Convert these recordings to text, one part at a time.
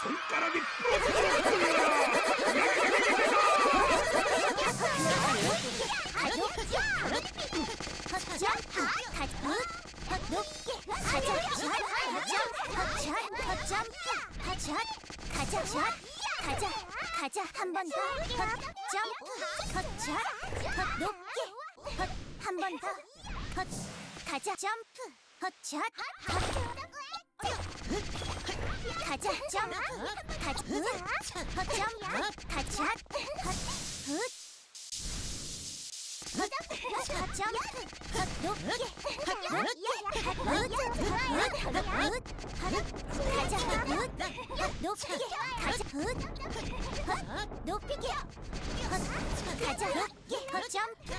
손가락이 가자 가자 한 번더헛 점프 헛헛 높게 헛한 번더헛 가자 점프 가자 점프 가자 헛 점프 가자 헛 가자 헛 높게 헛 높이게 헛 높게 헛 점프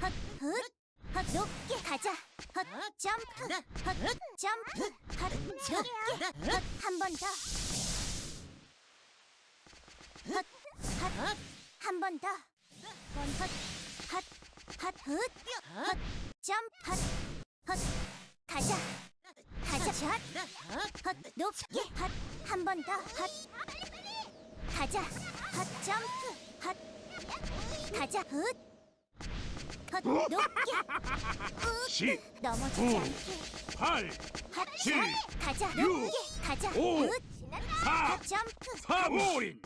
헛 높게 가자. 헛 점프. 헛 점프. 헛 높게 헛한 번 더. 헛, 헛, 한 번 더. 원, 헛, 헛, 헛, 헛, 헛, 점프, 헛, 헛, 가자. 가자, 샷, 헛, 높게, 헛, 한 번 더, 헛, 가자. 헛, 점프, 헛, 가자, 헛, 헛, 높게, 십, 넘어지지 구, 않게. 팔, 헛, 칠, 가자, 육, 높게, 가자, 오, 헛, 사, 헛, 점프, 삼, 올인.